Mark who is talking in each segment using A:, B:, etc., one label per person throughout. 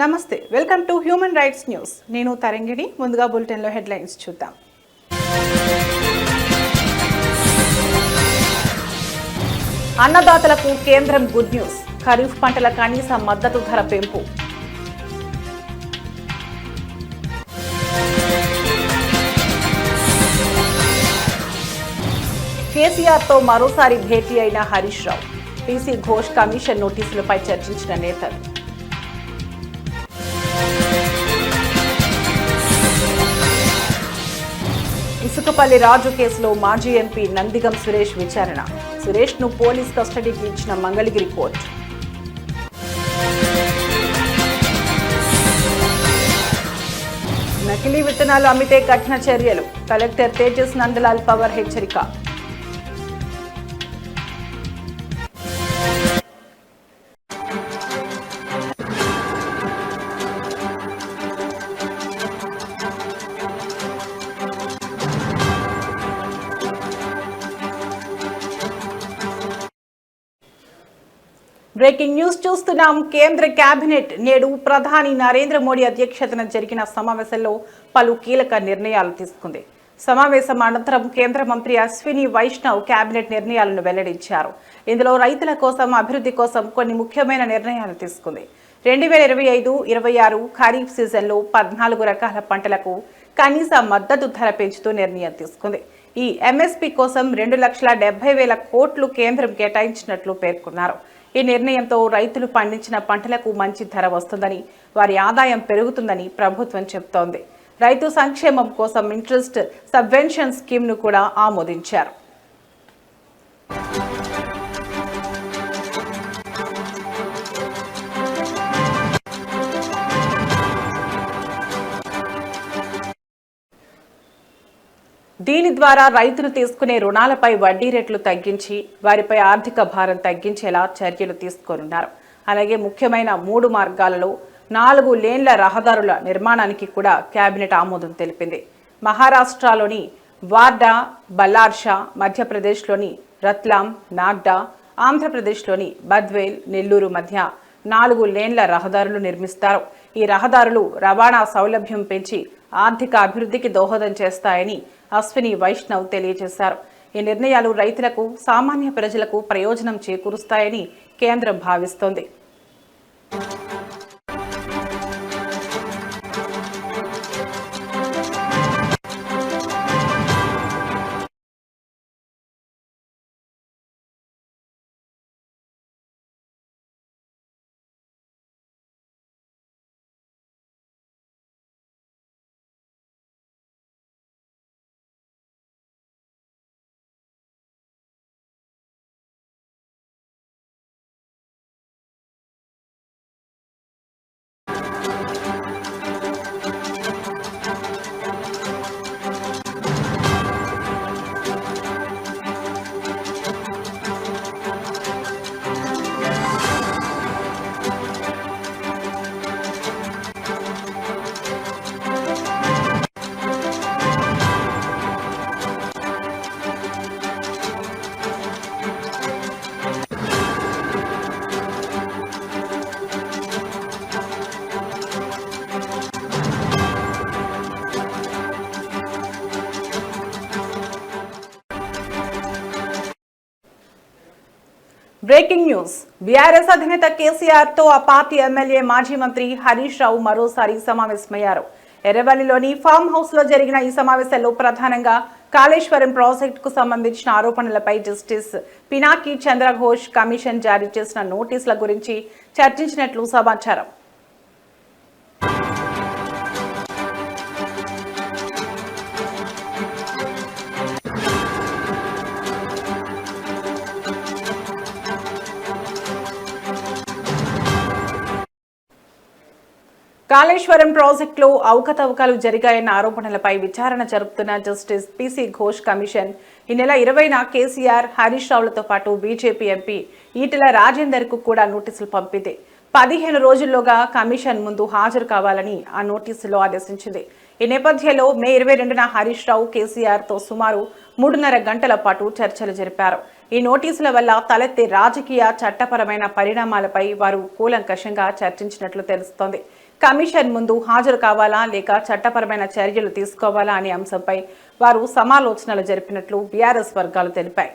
A: నమస్తే welcome to human rights news. నేను తరంగిణి ముందుగా బులెటిన్లో హెడ్లైన్స్ చూద్దాం. అన్నదాతలకు కేంద్రం గుడ్ న్యూస్. ఖరీఫ్ పంటల కనీస మద్దతు ధర పెంపు. కేసీఆర్తో మరోసారి భేటీ అయిన హరీష్ రావు. పీసీ ఘోష్ కమిషన్ నోటీసులపై చర్చించిన నేతలు. ఇసుకపల్లి రాజు కేసులో మాజీ ఎంపీ నందిగం సురేష్ విచారణ. సురేష్ను పోలీస్ కస్టడీకి ఇచ్చిన మంగళగిరి కోర్టు. నకిలీ విత్తనాలు అమ్మితే కఠిన చర్యలు. కలెక్టర్ తేజస్ నందలాల్ పవర్ హెచ్చరిక. బ్రేకింగ్ న్యూస్ చూస్తున్నాం. కేంద్ర కేబినెట్ నేడు ప్రధాని నరేంద్ర మోడీ అధ్యక్షతన జరిగిన సమావేశంలో పలు కీలక నిర్ణయాలు తీసుకుంది. సమావేశం అనంతరం కేంద్ర మంత్రి అశ్విని వైష్ణవ్ కేబినెట్ నిర్ణయాలను వెల్లడించారు. ఇందులో రైతుల కోసం అభివృద్ధి కోసం కొన్ని ముఖ్యమైన నిర్ణయాలు తీసుకుంది. రెండు వేల ఇరవై ఐదు ఇరవై ఆరు ఖరీఫ్ సీజన్లో పద్నాలుగు రకాల పంటలకు కనీస మద్దతు ధర పెంచుతూ నిర్ణయం తీసుకుంది. ఈ ఎంఎస్పీ కోసం రెండు లక్షల డెబ్బై వేల కోట్లు కేంద్రం కేటాయించినట్లు పేర్కొన్నారు. ఈ నిర్ణయంతో రైతులు పండించిన పంటలకు మంచి ధర వస్తుందని వారి ఆదాయం పెరుగుతుందని ప్రభుత్వం చెబుతోంది. రైతు సంక్షేమం కోసం ఇంట్రెస్ట్ సబ్వెన్షన్ స్కీమ్ను కూడా ఆమోదించారు. దీని ద్వారా రైతులు తీసుకునే రుణాలపై వడ్డీ రేట్లు తగ్గించి వారిపై ఆర్థిక భారం తగ్గించేలా చర్యలు తీసుకోనున్నారు. అలాగే ముఖ్యమైన మూడు మార్గాలలో నాలుగు లేన్ల రహదారుల నిర్మాణానికి కూడా కేబినెట్ ఆమోదం తెలిపింది. మహారాష్ట్రలోని వార్డా బల్లార్షా మధ్యప్రదేశ్లోని రత్లాం నాగ్డా ఆంధ్రప్రదేశ్లోని బద్వేల్ నెల్లూరు మధ్య నాలుగు లేన్ల రహదారులు నిర్మిస్తారు. ఈ రహదారులు రవాణా సౌలభ్యం పెంచి ఆర్థిక అభివృద్ధికి దోహదం చేస్తాయని అశ్విని వైష్ణవ్ తెలియజేశారు. ఈ నిర్ణయాలు రైతులకు సామాన్య ప్రజలకు ప్రయోజనం చేకూరుస్తాయని కేంద్రం భావిస్తోంది. Breaking news. బీఆర్ఎస్ అధినేత కేసీఆర్తో ఆ పార్టీ ఎమ్మెల్యే మాజీ మంత్రి హరీష్ రావు మరోసారి సమావేశమయ్యారు. ఎర్రవల్లిలోని ఫామ్ హౌస్లో జరిగిన ఈ సమావేశంలో ప్రధానంగా కాళేశ్వరం ప్రాజెక్టుకు సంబంధించిన ఆరోపణలపై జస్టిస్ పినాకి చంద్రఘోష్ కమిషన్ జారీ చేసిన నోటీసుల గురించి చర్చించినట్లు సమాచారం. కాళేశ్వరం ప్రాజెక్టులో అవకతవకలు జరిగాయన్న ఆరోపణలపై విచారణ జరుపుతున్న జస్టిస్ పిసి ఘోష్ కమిషన్. ఈ నెల ఇరవైన కేసీఆర్ హరీష్ రావులతో పాటు బీజేపీ ఎంపీ ఈటెల రాజేందర్కు కూడా నోటీసులు పంపింది. పదిహేను రోజుల్లోగా కమిషన్ ముందు హాజరు కావాలని ఆ నోటీసులో ఆదేశించింది. ఈ నేపథ్యంలో మే ఇరవై రెండున హరీష్ రావు కేసీఆర్తో సుమారు మూడున్నర గంటల పాటు చర్చలు జరిపారు. ఈ నోటీసుల వల్ల తలెత్తే రాజకీయ చట్టపరమైన పరిణామాలపై వారు కూలంకషంగా చర్చించినట్లు తెలుస్తోంది. కమిషన్ ముందు హాజరు కావాలా లేక చట్టపరమైన చర్యలు తీసుకోవాలా అనే అంశంపై వారు సమాలోచనలు జరిపినట్లు బీఆర్ఎస్ వర్గాలు తెలిపాయి.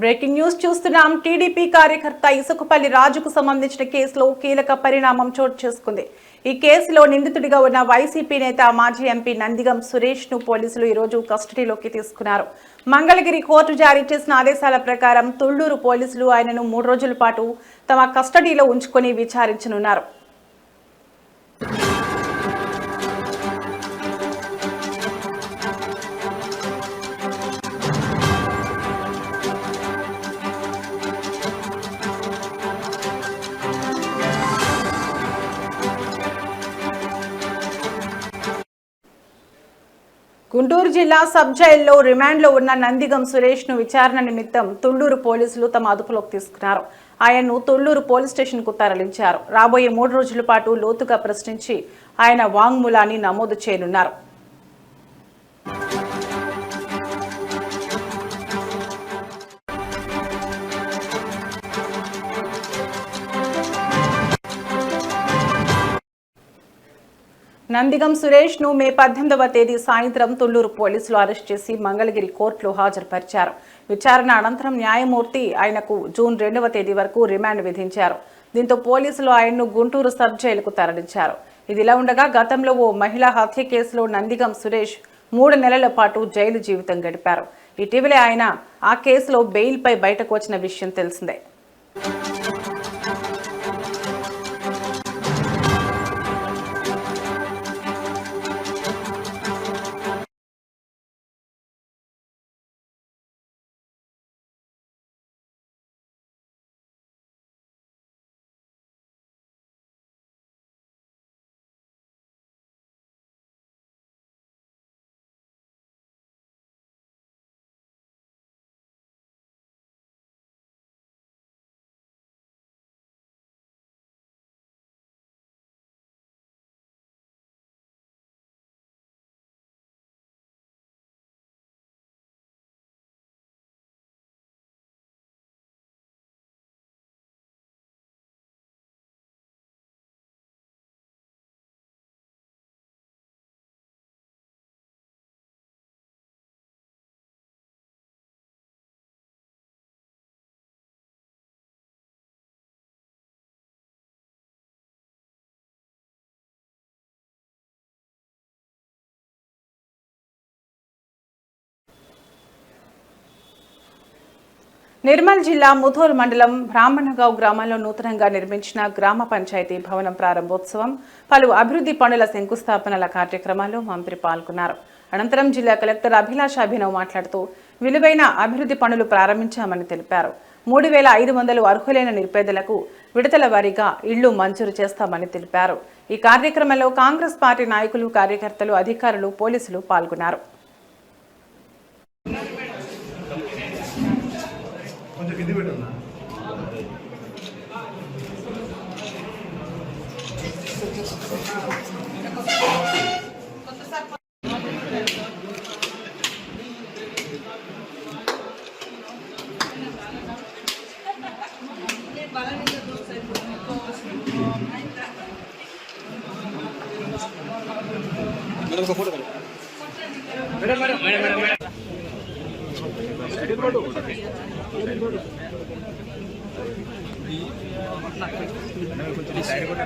A: బ్రేకింగ్ న్యూస్ చూస్తున్నాం. టీడీపీ కార్యకర్త ఇసుకపల్లి రాజుకు సంబంధించిన కేసులో కీలక పరిణామం చోటు చేసుకుంది. ఈ కేసులో నిందితుడిగా ఉన్న వైసీపీ నేత మాజీ ఎంపీ నందిగం సురేష్ను పోలీసులు ఈరోజు కస్టడీలోకి తీసుకున్నారు. మంగళగిరి కోర్టు జారీ చేసిన ఆదేశాల ప్రకారం తుళ్ళూరు పోలీసులు ఆయనను మూడు రోజుల పాటు తమ కస్టడీలో ఉంచుకొని విచారించనున్నారు. గుంటూరు జిల్లా సబ్ జైల్లో రిమాండ్లో ఉన్న నందిగం సురేష్ను విచారణ నిమిత్తం తుళ్ళూరు పోలీసులు తమ అదుపులోకి తీసుకున్నారు. ఆయన్ను తుళ్ళూరు పోలీస్ స్టేషన్కు తరలించారు. రాబోయే మూడు రోజుల పాటు లోతుగా ప్రశ్నించి ఆయన వాంగ్మూలాన్ని నమోదు చేయనున్నారు. నందిగం సురేష్ను మే పద్దెనిమిదవ తేదీ సాయంత్రం తుళ్ళూరు పోలీసులు అరెస్ట్ చేసి మంగళగిరి కోర్టులో హాజరుపరిచారు. విచారణ అనంతరం న్యాయమూర్తి ఆయనకు జూన్ రెండవ తేదీ వరకు రిమాండ్ విధించారు. దీంతో పోలీసులు ఆయన్ను గుంటూరు సబ్ జైలుకు తరలించారు. ఇదిలా ఉండగా గతంలో ఓ మహిళా హత్య కేసులో నందిగం సురేష్ మూడు నెలల పాటు జైలు జీవితం గడిపారు. ఇటీవలే ఆయన ఆ కేసులో బెయిల్పై బయటకు వచ్చిన విషయం తెలిసిందే. నిర్మల్ జిల్లా ముథోర్ మండలం బ్రాహ్మణగావ్ గ్రామంలో నూతనంగా నిర్మించిన గ్రామ పంచాయతీ భవనం ప్రారంభోత్సవం పలు అభివృద్ధి పనుల శంకుస్థాపనల కార్యక్రమాల్లో మంత్రి పాల్గొన్నారు. అనంతరం జిల్లా కలెక్టర్ అభిలాష్ అభినవ్ మాట్లాడుతూ విలువైన అభివృద్ధి పనులు ప్రారంభించామని తెలిపారు. మూడు వేల ఐదు వందలు అర్హులైన నిరుపేదలకు విడతల వారీగా ఇళ్ళు మంజూరు చేస్తామని తెలిపారు. ఈ కార్యక్రమంలో కాంగ్రెస్ పార్టీ నాయకులు కార్యకర్తలు అధికారులు పోలీసులు పాల్గొన్నారు.
B: కొంచెం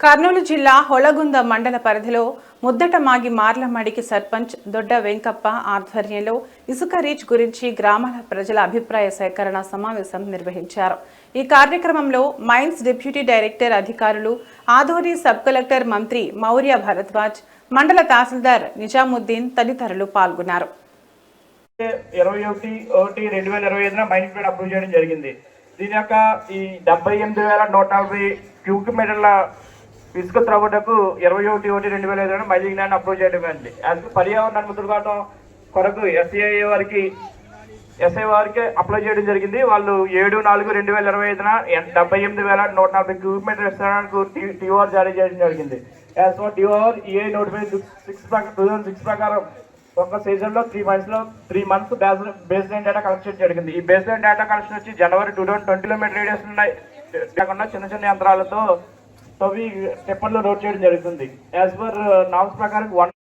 A: కర్నూలు జిల్లా హొలగుంద మండల పరిధిలో ముద్దటమాగి మార్లమడికి సర్పంచ్ దొడ్డ వెంకప్ప ఆధ్వర్యంలో ఇసుక రీచ్ గురించి గ్రామాల ప్రజల అభిప్రాయ సేకరణ సమావేశం నిర్వహించారు. ఈ కార్యక్రమంలో మైన్స్ డిప్యూటీ డైరెక్టర్ అధికారులు ఆధోని సబ్ కలెక్టర్ మంత్రి మౌర్య భరద్వాజ్ మండల తహసీల్దార్ నిజాముద్దీన్ తదితరులు పాల్గొన్నారు.
C: ఇరవై ఒకటి ఒకటి రెండు వేల ఇరవై ఐదున ప్లాన్ అప్రూవ్ చేయడం జరిగింది. దీని యొక్క ఈ డెబ్బై ఎనిమిది వేల నూట నలభై క్యూబిక్ మీటర్ల ఇసుక త్రవ్వటకు ఇరవై ఒకటి ఒకటి రెండు వేల ఐదున మైలింగ్ ల్యాండ్ అప్రూవ్ చేయడం అండి యాజ్ పర్యావరణ అనుమతులు కొరకు ఎస్ఐ వారికి ఎస్ఐ వారికి అప్లై చేయడం జరిగింది వాళ్ళు ఏడు నాలుగు రెండు వేల ఇరవై ఐదున డెబ్బై ఎనిమిది వేల నూట నలభై క్యూబ్మీటర్ విస్తరణకు టీఓఆర్ జారీ చేయడం జరిగింది as for TOR EA notify six two thousand six ప్రకారం ఒక సీజన్లో త్రీ మంత్స్లో three months baseline data collection జరిగింది ఈ బేస్ లైన్ డేటా కలెక్షన్ వచ్చి జనవరి two thousand twenty metre radius ఉన్నాయి కాకుండా చిన్న చిన్న యంత్రాలతో తవ్వి టెప్పర్లో రోడ్ చేయడం జరుగుతుంది. యాజ్ పర్ నామ్స్ ప్రకారం వన్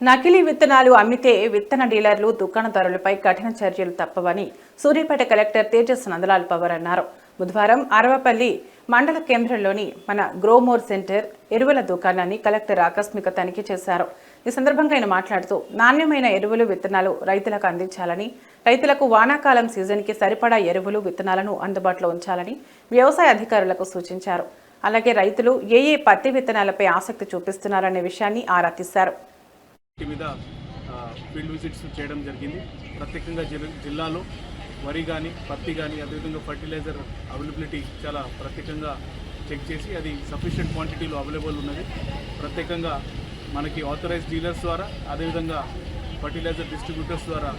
A: నకిలీ విత్తనాలు అమ్మితే విత్తన డీలర్లు దుకాణదారులపై కఠిన చర్యలు తప్పవని సూర్యాపేట కలెక్టర్ తేజస్ నందలాల్ పవర్ అన్నారు. బుధవారం అరవపల్లి మండల కేంద్రంలోని మన గ్రోమోర్ సెంటర్ ఎరువుల దుకాణాన్ని కలెక్టర్ ఆకస్మిక తనిఖీ చేశారు. ఈ సందర్భంగా ఆయన మాట్లాడుతూ నాణ్యమైన ఎరువులు విత్తనాలు రైతులకు అందించాలని రైతులకు వానాకాలం సీజన్కి సరిపడా ఎరువులు విత్తనాలను అందుబాటులో ఉంచాలని వ్యవసాయ అధికారులకు సూచించారు. అలాగే రైతులు ఏ ఏ పత్తి విత్తనాలపై ఆసక్తి చూపిస్తున్నారనే విషయాన్ని ఆరా తీశారు.
D: ఫీల్డ్ విజిట్స్ చేయడం జరిగింది. ప్రత్యేకంగా జిల్లాలో వరి కానీ పత్తి కానీ అదేవిధంగా ఫర్టిలైజర్ అవైలబిలిటీ చాలా ప్రత్యేకంగా చెక్ చేసి అది సఫిషియంట్ క్వాంటిటీలో అవైలబుల్ ఉన్నది. ప్రత్యేకంగా మనకి ఆథరైజ్ డీలర్స్ ద్వారా అదేవిధంగా ఫర్టిలైజర్ డిస్ట్రిబ్యూటర్స్ ద్వారా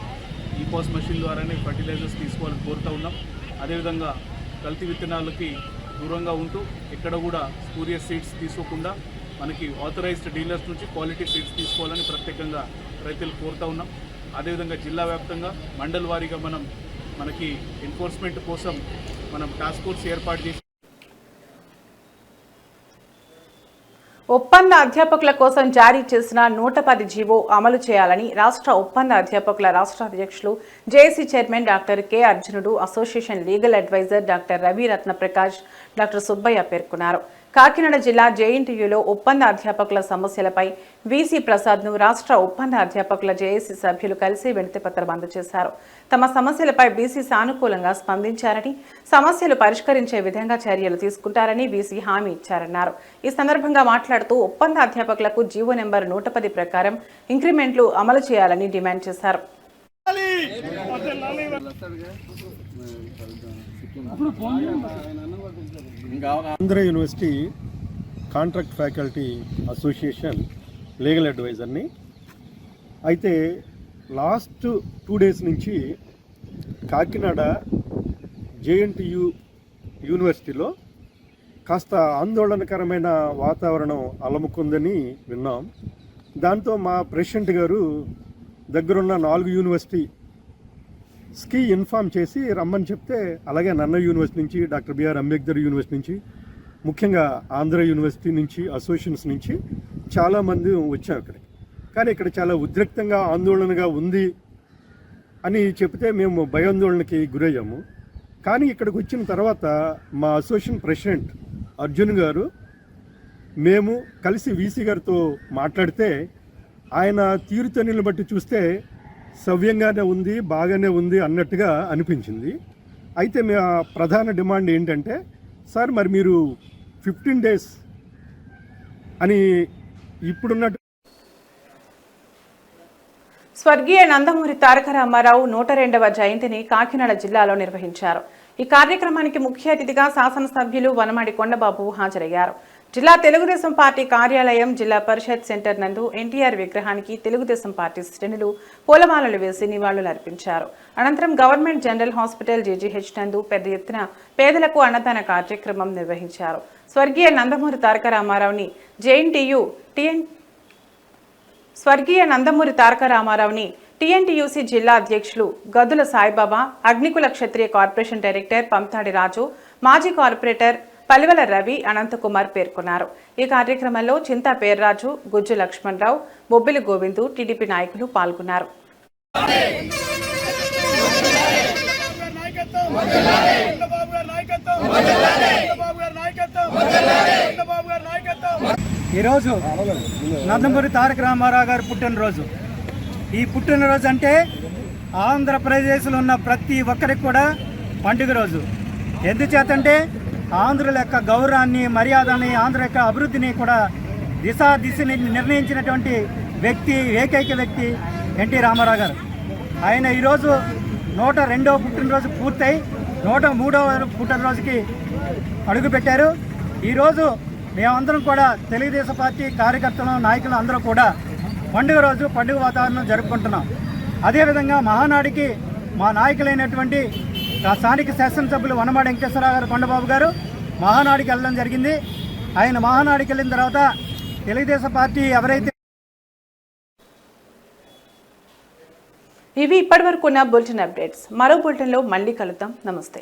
D: ఈ పాస్ మెషిన్ ద్వారానే ఫర్టిలైజర్స్ తీసుకోవాలని కోరుతూ ఉన్నాం. అదేవిధంగా కల్తీ విత్తనాలకి దూరంగా ఉంటూ ఎక్కడ కూడా స్పూరియస్ సీడ్స్ తీసుకోకుండా మనకి ఆథరైజ్డ్ డీలర్స్ నుంచి క్వాలిటీ సీడ్స్ తీసుకోవాలని ప్రత్యేకంగా రైతులు కోరుతూ ఉన్నాం. అదేవిధంగా జిల్లా వ్యాప్తంగా మండల్ వారీగా మనం మనకి ఎన్ఫోర్స్మెంట్ కోసం మనం టాస్క్ ఫోర్స్ ఏర్పాటు చేసి
A: ఒప్పంద అధ్యాపకుల కోసం జారీ చేసిన నూట పది జీవో అమలు చేయాలని రాష్ట్ర ఒప్పంద అధ్యాపకుల రాష్ట్ర అధ్యక్షులు JAC chairman doctor K Arjunudu association legal adviser doctor Ravi Ratnaprakash doctor Subbaiah పేర్కొన్నారు. కాకినాడ జిల్లా జేఎన్టీయూలో ఒప్పంద అధ్యాపకుల సమస్యలపై వీసీ ప్రసాద్ను రాష్ట్ర ఒప్పంద అధ్యాపకుల జేఏసీ సభ్యులు కలిసి వినతిపత్రం అందజేశారు. తమ సమస్యలపై బీసీ సానుకూలంగా స్పందించారని సమస్యలు పరిష్కరించే విధంగా చర్యలు తీసుకుంటారని బీసీ హామీ ఇచ్చారన్నారు. ఈ సందర్భంగా మాట్లాడుతూ ఒప్పంద అధ్యాపకులకు జీవో నెంబర్ నూట పది ప్రకారం ఇంక్రిమెంట్లు అమలు చేయాలని డిమాండ్ చేశారు.
E: Andhra university contract faculty association legal అడ్వైజర్ని. అయితే లాస్ట్ టూ డేస్ నుంచి కాకినాడ జేఎన్టీయు యూనివర్సిటీలో కాస్త ఆందోళనకరమైన వాతావరణం అలముకుందని విన్నాం. దాంతో మా ప్రెసిడెంట్ గారు దగ్గరున్న నాలుగు యూనివర్సిటీ స్కీ ఇన్ఫామ్ చేసి రమ్మని చెప్తే అలాగే నన్న యూనివర్సిటీ నుంచి డాక్టర్ బిఆర్ అంబేద్కర్ యూనివర్సిటీ నుంచి ముఖ్యంగా ఆంధ్ర యూనివర్సిటీ నుంచి అసోసియేషన్స్ నుంచి చాలామంది వచ్చాం ఇక్కడికి. కానీ ఇక్కడ చాలా ఉద్రిక్తంగా ఆందోళనగా ఉంది అని చెప్తే మేము భయాందోళనకి గురయ్యాము. కానీ ఇక్కడికి వచ్చిన తర్వాత మా అసోసియేషన్ ప్రెసిడెంట్ అర్జున్ గారు మేము కలిసి వీసీ గారితో మాట్లాడితే ఆయన తీరుతెన్నులను బట్టి చూస్తే సవ్యంగానే ఉంది బాగానే ఉంది అన్నట్టుగా అనిపించింది. అయితే మా ప్రధాన డిమాండ్ ఏంటంటే సార్ మరి మీరు ఫిఫ్టీన్ డేస్ అని ఇప్పుడున్నట్టు
A: స్వర్గీయ నందమూరి తారక రామారావు నూట రెండవ జయంతిని కాకినాడ జిల్లాలో నిర్వహించారు. ఈ కార్యక్రమానికి ముఖ్య అతిథిగా శాసనసభ్యులు వనమాడి కొండబాబు హాజరయ్యారు. జిల్లా తెలుగుదేశం పార్టీ కార్యాలయం జిల్లా పరిషత్ సెంటర్ నందు ఎన్టీఆర్ విగ్రహానికి తెలుగుదేశం పార్టీ శ్రేణులు పూలమాలలు వేసి నివాళులు అర్పించారు. అనంతరం గవర్నమెంట్ జనరల్ హాస్పిటల్ జేజీహెచ్ నందు పెద్ద ఎత్తున పేదలకు అన్నదాన కార్యక్రమం నిర్వహించారు. స్వర్గీయ నందమూరి తారక రామారావుని జేఎన్టీయు టిఎన్ స్వర్గీయ నందమూరి తారక రామారావుని టీఎన్టీయూసీ జిల్లా అధ్యక్షులు గదుల సాయిబాబా అగ్నికుల క్షత్రియ కార్పొరేషన్ డైరెక్టర్ పంతాడి రాజు మాజీ కార్పొరేటర్ పలివల రవి అనంతకుమార్ పేర్కొన్నారు. ఈ కార్యక్రమంలో చింతా పేర్రాజు గుజ్జు లక్ష్మణరావు బొబ్బిలి గోవిందు టీడీపీ నాయకులు పాల్గొన్నారు.
F: ఈరోజు నందమూరి తారక రామారావు గారు పుట్టినరోజు. ఈ పుట్టినరోజు అంటే ఆంధ్రప్రదేశ్లో ఉన్న ప్రతి ఒక్కరికి కూడా పండుగ రోజు. ఎందుచేతంటే ఆంధ్రుల యొక్క గౌరవాన్ని మర్యాదని ఆంధ్ర యొక్క అభివృద్ధిని కూడా దిశ దిశని నిర్ణయించినటువంటి వ్యక్తి ఏకైక వ్యక్తి ఎన్టీ రామారావు గారు. ఆయన ఈరోజు నూట రెండవ పుట్టినరోజు పూర్తయి నూట మూడవ పుట్టినరోజుకి అడుగుపెట్టారు. ఈరోజు మేమందరం కూడా తెలుగుదేశం పార్టీ కార్యకర్తలు నాయకులు అందరూ కూడా పండుగ రోజు పండుగ వాతావరణం జరుపుకుంటున్నాం. అదేవిధంగా మహానాడికి మా నాయకులైనటువంటి స్థానిక శాసనసభ్యులు వనమాడ వెంకటేశ్వరరావు గారు కొండబాబు గారు మహానాడికి వెళ్ళడం జరిగింది. ఆయన మహానాడికి వెళ్ళిన తర్వాత తెలుగుదేశం పార్టీ ఎవరైతే
A: ఇవి ఇప్పటివరకు ఉన్న బులెటిన్ అప్డేట్స్. మరో బులెటిన్లో మళ్ళీ కలుద్దాం. నమస్తే.